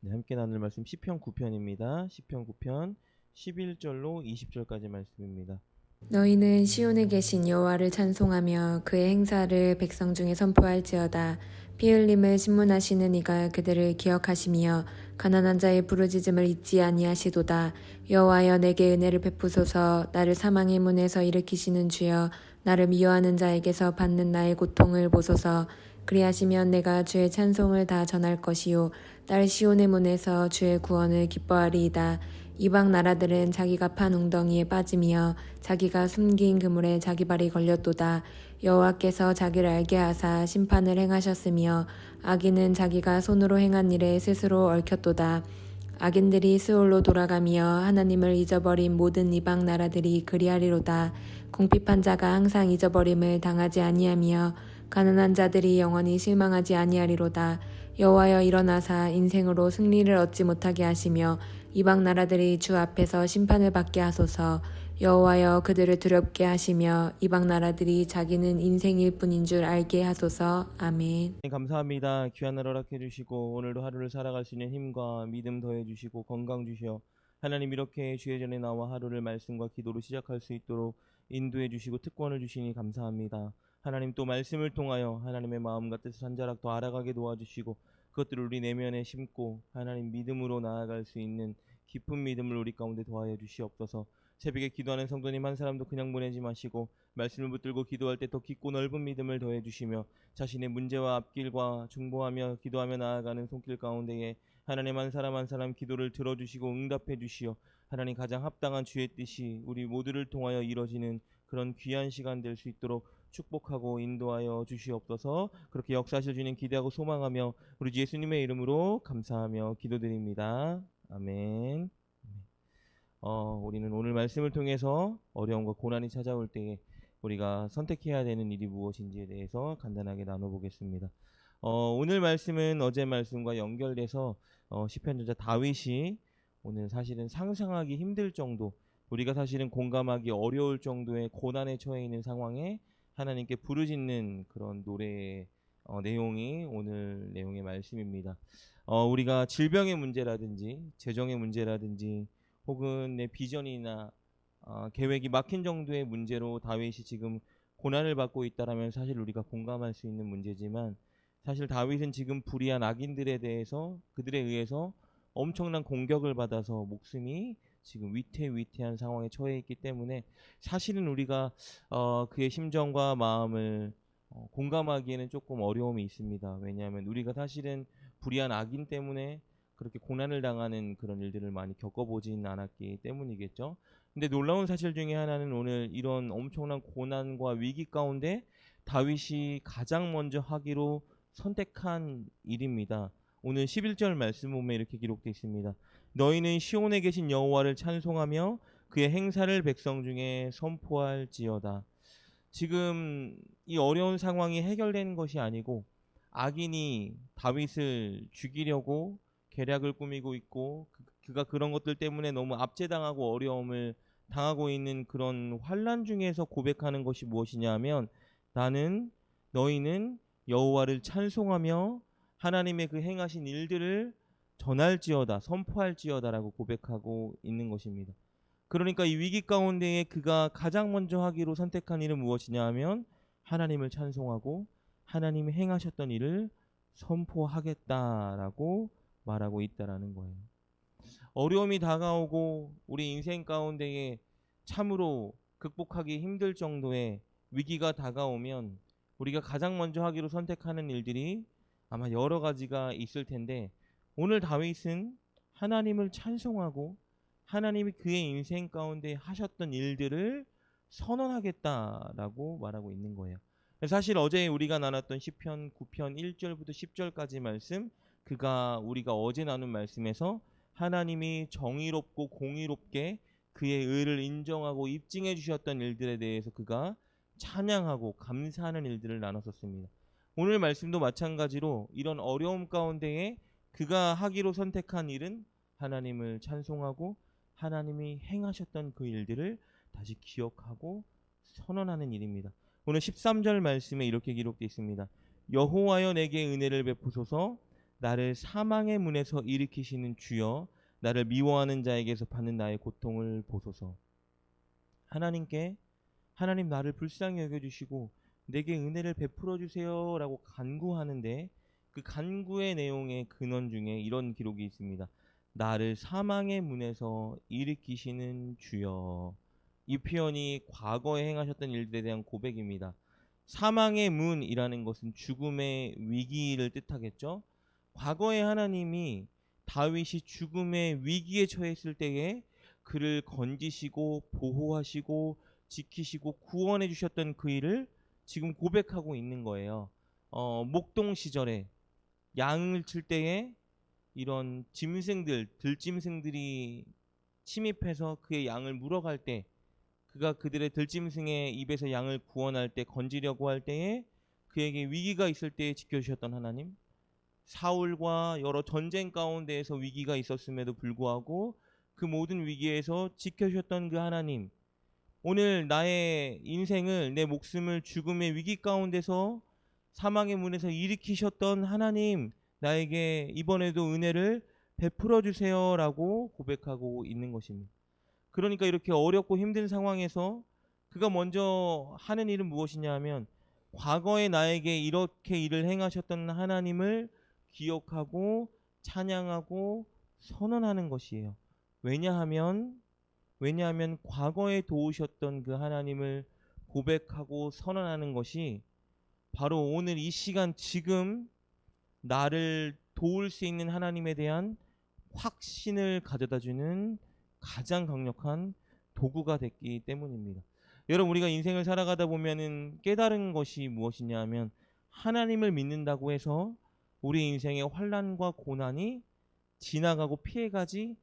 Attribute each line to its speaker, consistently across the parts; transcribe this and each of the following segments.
Speaker 1: 네, 함께 나눌 말씀 시편 9편입니다. 시편 9편 11절로 20절까지 말씀입니다.
Speaker 2: 너희는 시온에 계신 여호와를 찬송하며 그의 행사를 백성 중에 선포할지어다. 피 흘림을 신문하시는 이가 그들을 기억하시며 가난한 자의 부르짖음을 잊지 아니하시도다. 여호와여 내게 은혜를 베푸소서. 나를 사망의 문에서 일으키시는 주여 나를 미워하는 자에게서 받는 나의 고통을 보소서. 그리하시면 내가 주의 찬송을 다 전할 것이요 딸 시온의 문에서 주의 구원을 기뻐하리이다. 이방 나라들은 자기가 판 웅덩이에 빠지며 자기가 숨긴 그물에 자기 발이 걸렸도다. 여호와께서 자기를 알게 하사 심판을 행하셨으며 악인은 자기가 손으로 행한 일에 스스로 얽혔도다. 악인들이 스올로 돌아가며 하나님을 잊어버린 모든 이방 나라들이 그리하리로다. 궁핍한 자가 항상 잊어버림을 당하지 아니하며 가난한 자들이 영원히 실망하지 아니하리로다. 여호와여 일어나사 인생으로 승리를 얻지 못하게 하시며 이방 나라들이 주 앞에서 심판을 받게 하소서. 여호와여 그들을 두렵게 하시며 이방 나라들이 자기는 인생일 뿐인 줄 알게 하소서. 아멘.
Speaker 1: 네, 감사합니다. 귀한 날 허락해 주시고 오늘도 하루를 살아갈 수 있는 힘과 믿음 더해 주시고 건강 주시어 하나님 이렇게 주의 전에 나와 하루를 말씀과 기도로 시작할 수 있도록 인도해 주시고 특권을 주시니 감사합니다. 하나님 또 말씀을 통하여 하나님의 마음과 뜻을 한 자락 더 알아가게 도와주시고 그것들을 우리 내면에 심고 하나님 믿음으로 나아갈 수 있는 깊은 믿음을 우리 가운데 더하여 주시옵소서. 새벽에 기도하는 성도님 한 사람도 그냥 보내지 마시고 말씀을 붙들고 기도할 때 더 깊고 넓은 믿음을 더해 주시며 자신의 문제와 앞길과 중보하며 기도하며 나아가는 손길 가운데에 하나님 한 사람 한 사람 기도를 들어주시고 응답해 주시어 하나님 가장 합당한 주의 뜻이 우리 모두를 통하여 이뤄지는 그런 귀한 시간 될 수 있도록 축복하고 인도하여 주시옵소서 그렇게 역사하실 주님 기대하고 소망하며 우리 주 예수님의 이름으로 감사하며 기도드립니다. 아멘. 어, 우리는 오늘 말씀을 통해서 어려움과 고난이 찾아올 때에 우리가 선택해야 되는 일이 무엇인지에 대해서 간단하게 나눠보겠습니다. 어, 오늘 말씀은 어제 말씀과 연결돼서 어, 시편저자 다윗이 오늘 사실은 상상하기 힘들 정도 우리가 사실은 공감하기 어려울 정도의 고난에 처해 있는 상황에 하나님께 부르짖는 그런 노래의 어, 내용이 오늘 내용의 말씀입니다. 어, 우리가 질병의 문제라든지 재정의 문제라든지 혹은 내 비전이나 어, 계획이 막힌 정도의 문제로 다윗이 지금 고난을 받고 있다라면 사실 우리가 공감할 수 있는 문제지만 사실 다윗은 지금 불의한 악인들에 대해서 그들에 의해서 엄청난 공격을 받아서 목숨이 지금 위태위태한 상황에 처해 있기 때문에 사실은 우리가 어, 그의 심정과 마음을 어, 공감하기에는 조금 어려움이 있습니다. 왜냐하면 우리가 사실은 불의한 악인 때문에 그렇게 고난을 당하는 그런 일들을 많이 겪어보진 않았기 때문이겠죠. 근데 놀라운 사실 중에 하나는 오늘 이런 엄청난 고난과 위기 가운데 다윗이 가장 먼저 하기로 선택한 일입니다. 오늘 11절 말씀 보면 이렇게 기록되어 있습니다. 너희는 시온에 계신 여호와를 찬송하며 그의 행사를 백성 중에 선포할지어다. 지금 이 어려운 상황이 해결된 것이 아니고 악인이 다윗을 죽이려고 계략을 꾸미고 있고 그, 그가 그런 것들 때문에 너무 압제당하고 어려움을 당하고 있는 그런 환란 중에서 고백하는 것이 무엇이냐면 나는 너희는 여호와를 찬송하며 하나님의 그 행하신 일들을 전할지어다 선포할지어다라고 고백하고 있는 것입니다. 그러니까 이 위기 가운데에 그가 가장 먼저 하기로 선택한 일은 무엇이냐 하면 하나님을 찬송하고 하나님이 행하셨던 일을 선포하겠다라고 말하고 있다라는 거예요. 어려움이 다가오고 우리 인생 가운데에 참으로 극복하기 힘들 정도의 위기가 다가오면 우리가 가장 먼저 하기로 선택하는 일들이 아마 여러 가지가 있을 텐데 오늘 다윗은 하나님을 찬송하고 하나님이 그의 인생 가운데 하셨던 일들을 선언하겠다라고 말하고 있는 거예요. 사실 어제 우리가 나눴던 시편 9편 1절부터 10절까지 말씀 그가 우리가 어제 나눈 말씀에서 하나님이 정의롭고 공의롭게 그의 의를 인정하고 입증해 주셨던 일들에 대해서 그가 찬양하고 감사하는 일들을 나눴었습니다. 오늘 말씀도 마찬가지로 이런 어려움 가운데에 그가 하기로 선택한 일은 하나님을 찬송하고 하나님이 행하셨던 그 일들을 다시 기억하고 선언하는 일입니다. 오늘 13절 말씀에 이렇게 기록되어 있습니다. 여호와여 내게 은혜를 베푸소서 나를 사망의 문에서 일으키시는 주여 나를 미워하는 자에게서 받는 나의 고통을 보소서. 하나님께 하나님 나를 불쌍히 여겨 주시고 내게 은혜를 베풀어 주세요라고 간구하는데 그 간구의 내용의 근원 중에 이런 기록이 있습니다. 나를 사망의 문에서 일으키시는 주여. 이 표현이 과거에 행하셨던 일들에 대한 고백입니다. 사망의 문이라는 것은 죽음의 위기를 뜻하겠죠. 과거에 하나님이 다윗이 죽음의 위기에 처했을 때에 그를 건지시고 보호하시고 지키시고 구원해 주셨던 그 일을 지금 고백하고 있는 거예요. 어, 목동 시절에 양을 칠 때에 이런 짐승들, 들짐승들이 침입해서 그의 양을 물어갈 때 그가 그들의 들짐승의 입에서 양을 구원할 때 건지려고 할 때에 그에게 위기가 있을 때에 지켜주셨던 하나님 사울과 여러 전쟁 가운데에서 위기가 있었음에도 불구하고 그 모든 위기에서 지켜주셨던 그 하나님 오늘 나의 인생을 내 목숨을 죽음의 위기 가운데서 사망의 문에서 일으키셨던 하나님 나에게 이번에도 은혜를 베풀어 주세요라고 고백하고 있는 것입니다. 그러니까 이렇게 어렵고 힘든 상황에서 그가 먼저 하는 일은 무엇이냐 하면 과거에 나에게 이렇게 일을 행하셨던 하나님을 기억하고 찬양하고 선언하는 것이에요. 왜냐하면 왜냐하면 과거에 도우셨던 그 하나님을 고백하고 선언하는 것이 바로 오늘 이 시간 지금 나를 도울 수 있는 하나님에 대한 확신을 가져다 주는 가장 강력한 도구가 됐기 때문입니다. 여러분 우리가 인생을 살아가다 보면은 깨달은 것이 무엇이냐 하면 하나님을 믿는다고 해서 우리 인생의 환란과 고난이 지나가고 피해가지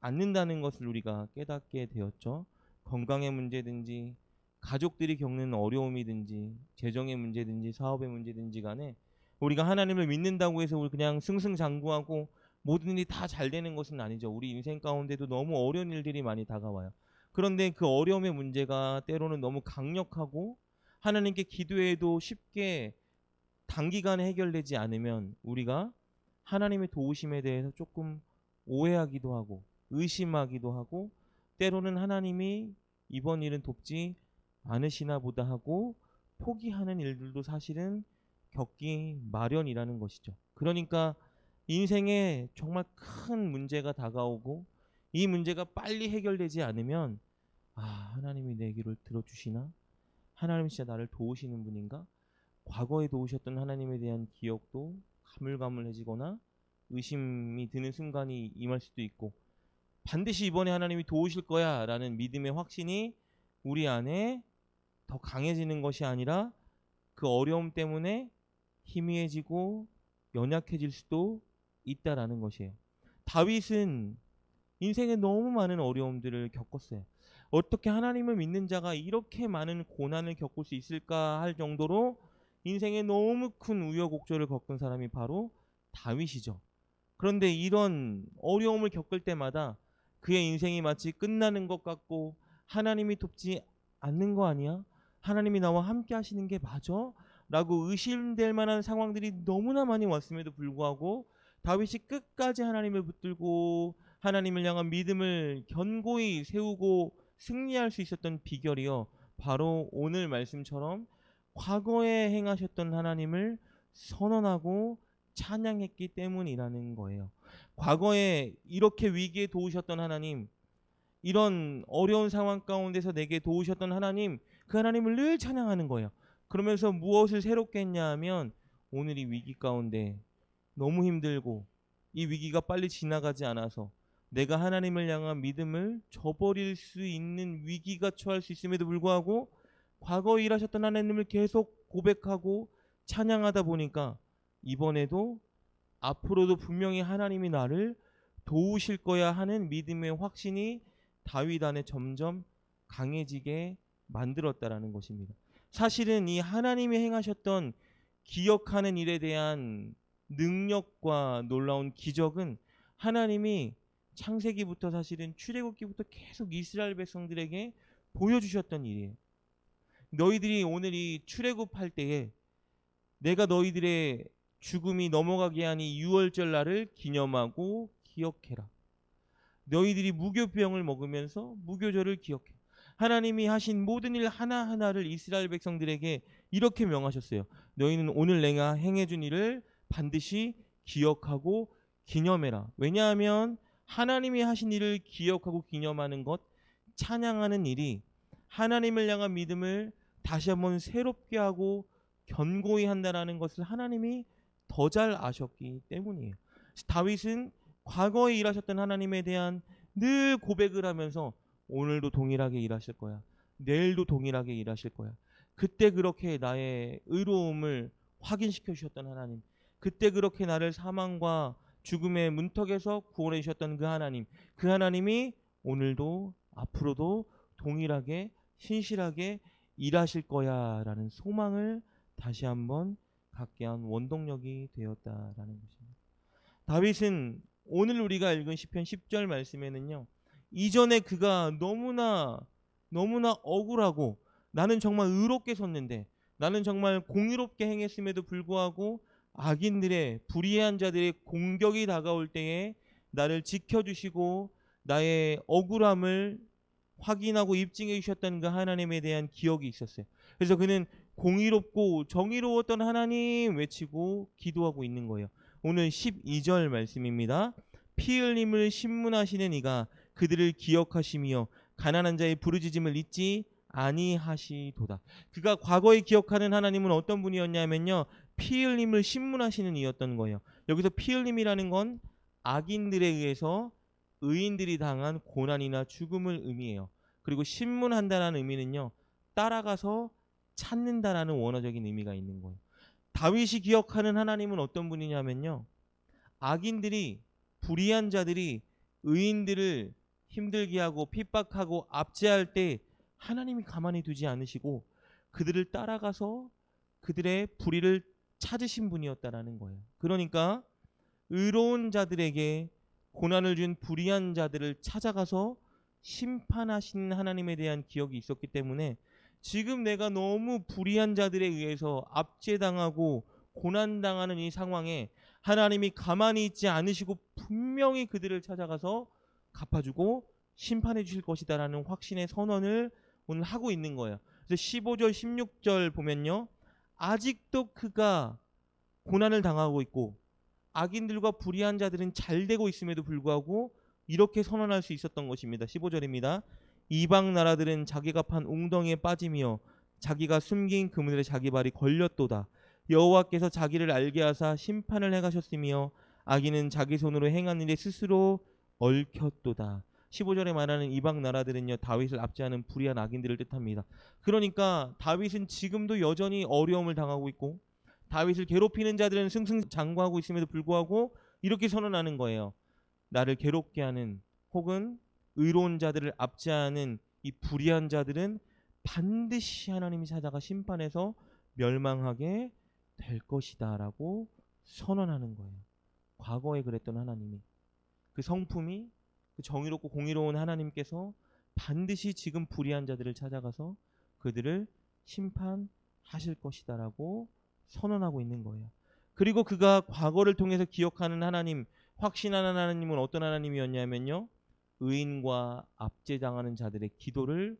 Speaker 1: 않는다는 것을 우리가 깨닫게 되었죠. 건강의 문제든지 가족들이 겪는 어려움이든지 재정의 문제든지 사업의 문제든지 간에 우리가 하나님을 믿는다고 해서 우리 그냥 승승장구하고 모든 일이 다 잘 되는 것은 아니죠. 우리 인생 가운데도 너무 어려운 일들이 많이 다가와요. 그런데 그 어려움의 문제가 때로는 너무 강력하고 하나님께 기도해도 쉽게 단기간에 해결되지 않으면 우리가 하나님의 도우심에 대해서 조금 오해하기도 하고 의심하기도 하고 때로는 하나님이 이번 일은 돕지 않으시나 보다 하고 포기하는 일들도 사실은 겪기 마련이라는 것이죠. 그러니까 인생에 정말 큰 문제가 다가오고 이 문제가 빨리 해결되지 않으면 아 하나님이 내 기를 들어주시나 하나님 진짜 나를 도우시는 분인가 과거에 도우셨던 하나님에 대한 기억도 가물가물해지거나 의심이 드는 순간이 임할 수도 있고 반드시 이번에 하나님이 도우실 거야 라는 믿음의 확신이 우리 안에 더 강해지는 것이 아니라 그 어려움 때문에 희미해지고 연약해질 수도 있다라는 것이에요. 다윗은 인생에 너무 많은 어려움들을 겪었어요. 어떻게 하나님을 믿는 자가 이렇게 많은 고난을 겪을 수 있을까 할 정도로 인생에 너무 큰 우여곡절을 겪은 사람이 바로 다윗이죠. 그런데 이런 어려움을 겪을 때마다 그의 인생이 마치 끝나는 것 같고 하나님이 돕지 않는 거 아니야? 하나님이 나와 함께 하시는 게 맞아? 라고 의심될 만한 상황들이 너무나 많이 왔음에도 불구하고 다윗이 끝까지 하나님을 붙들고 하나님을 향한 믿음을 견고히 세우고 승리할 수 있었던 비결이요. 바로 오늘 말씀처럼 과거에 행하셨던 하나님을 선언하고 찬양했기 때문이라는 거예요. 과거에 이렇게 위기에 도우셨던 하나님, 이런 어려운 상황 가운데서 내게 도우셨던 하나님, 그 하나님을 늘 찬양하는 거예요. 그러면서 무엇을 새롭게 했냐 하면 오늘 이 위기 가운데 너무 힘들고 이 위기가 빨리 지나가지 않아서 내가 하나님을 향한 믿음을 저버릴 수 있는 위기가 처할 수 있음에도 불구하고 과거 일하셨던 하나님을 계속 고백하고 찬양하다 보니까 이번에도 앞으로도 분명히 하나님이 나를 도우실 거야 하는 믿음의 확신이 다윗 안에 점점 강해지게 만들었다라는 것입니다. 사실은 이 하나님이 행하셨던 기억하는 일에 대한 능력과 놀라운 기적은 하나님이 창세기부터 사실은 출애굽기부터 계속 이스라엘 백성들에게 보여주셨던 일이에요. 너희들이 오늘 이 출애굽할 때에 내가 너희들의 죽음이 넘어가게 하니 유월절 날을 기념하고 기억해라. 너희들이 무교병을 먹으면서 무교절을 기억해. 하나님이 하신 모든 일 하나하나를 이스라엘 백성들에게 이렇게 명하셨어요. 너희는 오늘 내가 행해준 일을 반드시 기억하고 기념해라. 왜냐하면 하나님이 하신 일을 기억하고 기념하는 것, 찬양하는 일이 하나님을 향한 믿음을 다시 한번 새롭게 하고 견고히 한다라는 것을 하나님이 더 잘 아셨기 때문이에요. 다윗은 과거에 일하셨던 하나님에 대한 늘 고백을 하면서 오늘도 동일하게 일하실 거야. 내일도 동일하게 일하실 거야. 그때 그렇게 나의 의로움을 확인시켜 주셨던 하나님. 그때 그렇게 나를 사망과 죽음의 문턱에서 구원해 주셨던 그 하나님. 그 하나님이 오늘도 앞으로도 동일하게 신실하게 일하실 거야라는 소망을 다시 한번 갖게 한 원동력이 되었다라는 것입니다. 다윗은 오늘 우리가 읽은 시편 10절 말씀에는요. 이전에 그가 너무나 너무나 억울하고 나는 정말 의롭게 섰는데 나는 정말 공의롭게 행했음에도 불구하고 악인들의 불의한 자들의 공격이 다가올 때에 나를 지켜주시고 나의 억울함을 확인하고 입증해 주셨다는 그 하나님에 대한 기억이 있었어요. 그래서 그는 공의롭고 정의로웠던 하나님 외치고 기도하고 있는 거예요. 오늘 12절 말씀입니다. 피 흘림을 신문하시는 이가 그들을 기억하시며 가난한 자의 부르짖음을 잊지 아니하시도다. 그가 과거에 기억하는 하나님은 어떤 분이었냐면요. 피 흘림을 신문하시는 이였던 거예요. 여기서 피 흘림이라는 건 악인들에 의해서 의인들이 당한 고난이나 죽음을 의미해요. 그리고 신문한다라는 의미는요. 따라가서 찾는다라는 원어적인 의미가 있는 거예요. 다윗이 기억하는 하나님은 어떤 분이냐면요. 악인들이 불의한 자들이 의인들을 힘들게 하고 핍박하고 압제할 때 하나님이 가만히 두지 않으시고 그들을 따라가서 그들의 불의를 찾으신 분이었다라는 거예요. 그러니까 의로운 자들에게 고난을 준 불의한 자들을 찾아가서 심판하신 하나님에 대한 기억이 있었기 때문에 지금 내가 너무 불의한 자들에 의해서 압제당하고 고난당하는 이 상황에 하나님이 가만히 있지 않으시고 분명히 그들을 찾아가서 갚아주고 심판해 주실 것이다라는 확신의 선언을 오늘 하고 있는 거예요. 그래서 15절, 16절 보면요. 아직도 그가 고난을 당하고 있고 악인들과 불의한 자들은 잘 되고 있음에도 불구하고 이렇게 선언할 수 있었던 것입니다. 15절입니다. 이방 나라들은 자기가 판 웅덩이에 빠지며 자기가 숨긴 그물에 자기 발이 걸렸도다. 여호와께서 자기를 알게 하사 심판을 행하셨으며 악인은 자기 손으로 행한 일에 스스로 얽혔도다. 15절에 말하는 이방 나라들은요 다윗을 압제하는 불의한 악인들을 뜻합니다. 그러니까 다윗은 지금도 여전히 어려움을 당하고 있고 다윗을 괴롭히는 자들은 승승장구하고 있음에도 불구하고 이렇게 선언하는 거예요. 나를 괴롭게 하는 혹은 의로운 자들을 압제하는 이 불의한 자들은 반드시 하나님이 찾아가 심판해서 멸망하게 될 것이다라고 선언하는 거예요. 과거에 그랬던 하나님이 그 성품이 그 정의롭고 공의로운 하나님께서 반드시 지금 불의한 자들을 찾아가서 그들을 심판하실 것이다라고 선언하고 있는 거예요. 그리고 그가 과거를 통해서 기억하는 하나님, 확신하는 하나님은 어떤 하나님이었냐면요. 의인과 압제당하는 자들의 기도를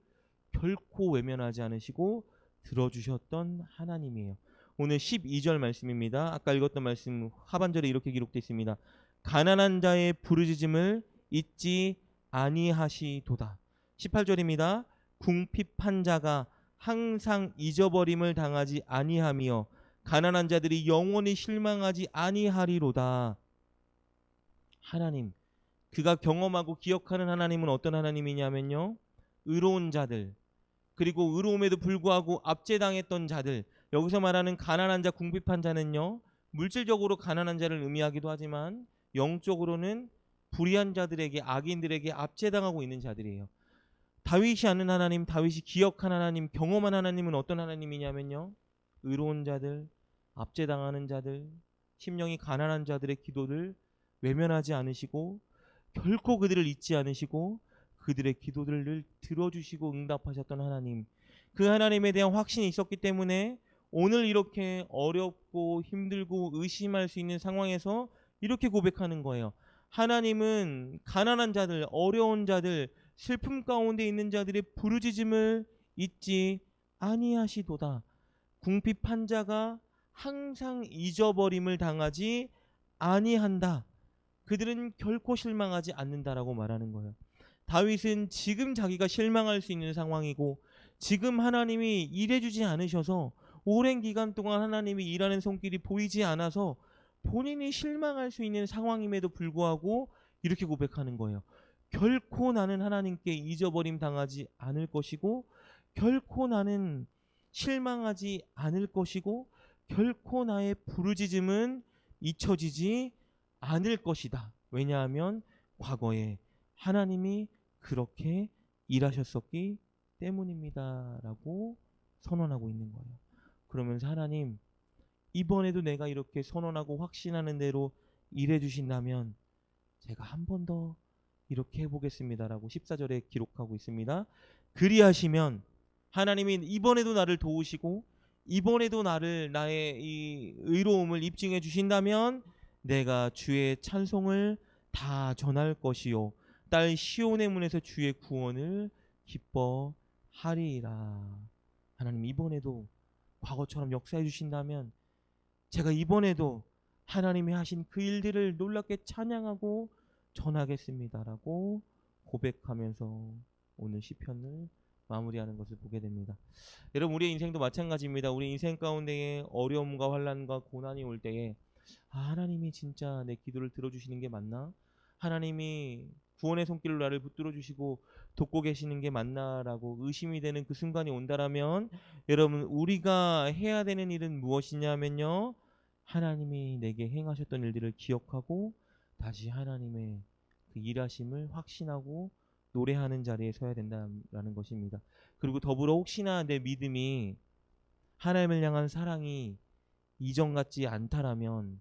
Speaker 1: 결코 외면하지 않으시고 들어주셨던 하나님이에요. 오늘 12절 말씀입니다. 아까 읽었던 말씀 하반절에 이렇게 기록되어 있습니다. 가난한 자의 부르짖음을 잊지 아니하시도다. 18절입니다. 궁핍한 자가 항상 잊어버림을 당하지 아니하며 가난한 자들이 영원히 실망하지 아니하리로다. 하나님, 그가 경험하고 기억하는 하나님은 어떤 하나님이냐면요. 의로운 자들, 그리고 의로움에도 불구하고 압제당했던 자들, 여기서 말하는 가난한 자, 궁핍한 자는요. 물질적으로 가난한 자를 의미하기도 하지만 영적으로는 불의한 자들에게 악인들에게 압제당하고 있는 자들이에요. 다윗이 아는 하나님, 다윗이 기억한 하나님, 경험한 하나님은 어떤 하나님이냐면요. 의로운 자들, 압제당하는 자들, 심령이 가난한 자들의 기도를 외면하지 않으시고 결코 그들을 잊지 않으시고 그들의 기도들을 들어주시고 응답하셨던 하나님. 그 하나님에 대한 확신이 있었기 때문에 오늘 이렇게 어렵고 힘들고 의심할 수 있는 상황에서 이렇게 고백하는 거예요. 하나님은 가난한 자들, 어려운 자들, 슬픔 가운데 있는 자들의 부르짖음을 잊지 아니하시도다. 궁핍한 자가 항상 잊어버림을 당하지 아니한다. 그들은 결코 실망하지 않는다라고 말하는 거예요. 다윗은 지금 자기가 실망할 수 있는 상황이고 지금 하나님이 일해주지 않으셔서 오랜 기간 동안 하나님이 일하는 손길이 보이지 않아서 본인이 실망할 수 있는 상황임에도 불구하고 이렇게 고백하는 거예요. 결코 나는 하나님께 잊어버림 당하지 않을 것이고 결코 나는 실망하지 않을 것이고 결코 나의 부르짖음은 잊혀지지 않을 것이다. 왜냐하면 과거에 하나님이 그렇게 일하셨었기 때문입니다 라고 선언하고 있는 거예요. 그러면서 하나님 이번에도 내가 이렇게 선언하고 확신하는 대로 일해 주신다면 제가 한 번 더 이렇게 해보겠습니다라고 14절에 기록하고 있습니다. 그리하시면 하나님이 이번에도 나를 도우시고 이번에도 나를 나의 이 의로움을 입증해 주신다면 내가 주의 찬송을 다 전할 것이요 딸 시온의 문에서 주의 구원을 기뻐하리라. 하나님 이번에도 과거처럼 역사해 주신다면 제가 이번에도 하나님이 하신 그 일들을 놀랍게 찬양하고 전하겠습니다라고 고백하면서 오늘 시편을 마무리하는 것을 보게 됩니다. 여러분 우리의 인생도 마찬가지입니다. 우리 인생 가운데에 어려움과 환란과 고난이 올 때에 아, 하나님이 진짜 내 기도를 들어주시는 게 맞나? 하나님이 구원의 손길로 나를 붙들어 주시고 돕고 계시는 게 맞나라고 의심이 되는 그 순간이 온다라면 여러분 우리가 해야 되는 일은 무엇이냐면요 하나님이 내게 행하셨던 일들을 기억하고 다시 하나님의 그 일하심을 확신하고 노래하는 자리에 서야 된다라는 것입니다. 그리고 더불어 혹시나 내 믿음이 하나님을 향한 사랑이 이전 같지 않다라면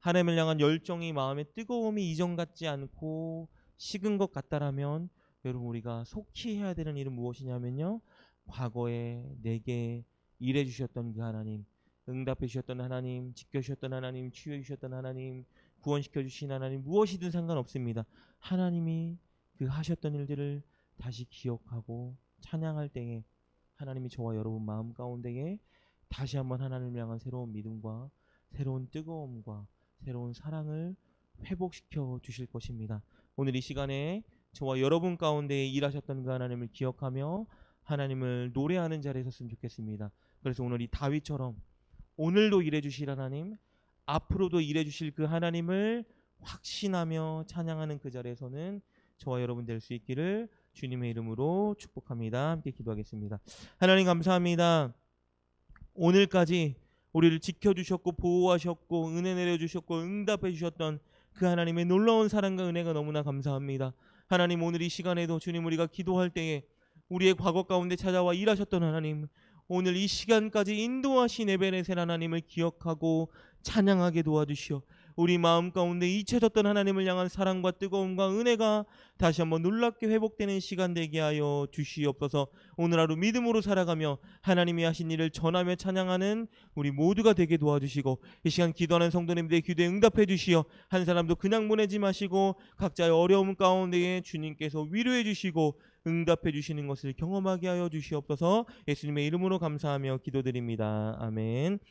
Speaker 1: 하나님을 향한 열정이 마음의 뜨거움이 이전 같지 않고 식은 것 같다라면 여러분 우리가 속히 해야 되는 일은 무엇이냐면요. 과거에 내게 일해 주셨던 그 하나님 응답해 주셨던 하나님 지켜 주셨던 하나님 치유해 주셨던 하나님 구원시켜 주신 하나님 무엇이든 상관없습니다. 하나님이 그 하셨던 일들을 다시 기억하고 찬양할 때에 하나님이 저와 여러분 마음 가운데에 다시 한번 하나님을 향한 새로운 믿음과 새로운 뜨거움과 새로운 사랑을 회복시켜 주실 것입니다. 오늘 이 시간에 저와 여러분 가운데 일하셨던 그 하나님을 기억하며 하나님을 노래하는 자리에 섰으면 좋겠습니다. 그래서 오늘 이 다윗처럼 오늘도 일해 주실 하나님, 앞으로도 일해 주실 그 하나님을 확신하며 찬양하는 그 자리에서는 저와 여러분 될 수 있기를 주님의 이름으로 축복합니다. 함께 기도하겠습니다. 하나님 감사합니다. 오늘까지 우리를 지켜주셨고 보호하셨고 은혜 내려주셨고 응답해 주셨던 그 하나님의 놀라운 사랑과 은혜가 너무나 감사합니다. 하나님 오늘 이 시간에도 주님 우리가 기도할 때에 우리의 과거 가운데 찾아와 일하셨던 하나님 오늘 이 시간까지 인도하신 에베네셀 하나님을 기억하고 찬양하게 도와주시어 우리 마음 가운데 잊혀졌던 하나님을 향한 사랑과 뜨거움과 은혜가 다시 한번 놀랍게 회복되는 시간 되게 하여 주시옵소서 오늘 하루 믿음으로 살아가며 하나님이 하신 일을 전하며 찬양하는 우리 모두가 되게 도와주시고 이 시간 기도하는 성도님들의 기도에 응답해 주시어 한 사람도 그냥 보내지 마시고 각자의 어려움 가운데에 주님께서 위로해 주시고 응답해 주시는 것을 경험하게 하여 주시옵소서 예수님의 이름으로 감사하며 기도드립니다. 아멘.